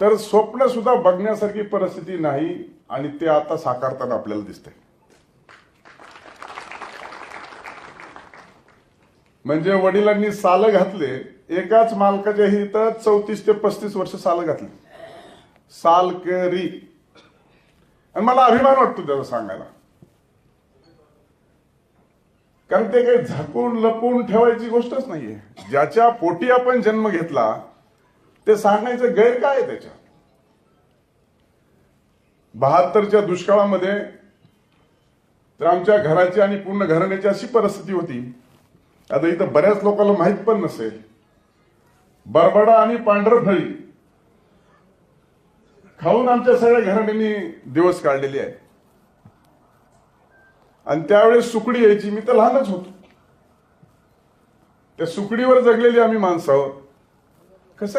तर स्वप्न सुद्धा बघण्यासारखी परिस्थिती नाही आणि ते आता साकारताना आपल्याला दिसतंय. म्हणजे वडिलांनी सालं घातले एकाच मालकाच्या ही तर चौतीस ते पस्तीस वर्ष साल घातली. सालकरी. आणि मला अभिमान वाटतो त्याचा सांगायला. कारण ते काही झाकून लपून ठेवायची गोष्टच नाहीये. ज्याच्या पोटी आपण जन्म घेतला ते सांगण्याचं गैर काय आहे त्याच्या बहात्तरच्या दुष्काळामध्ये तर आमच्या घराची आणि पूर्ण घराण्याची अशी परिस्थिती होती. आता इथं बऱ्याच लोकांना माहीत पण नसेल. बरबडा आणि पांढरफळी खाऊन आमच्या सगळ्या घराण्यांनी दिवस काढलेले आहे आणि त्यावेळेस सुकडी यायची. मी तर लहानच होतो. त्या सुकडीवर जगलेली आम्ही माणसावर कसं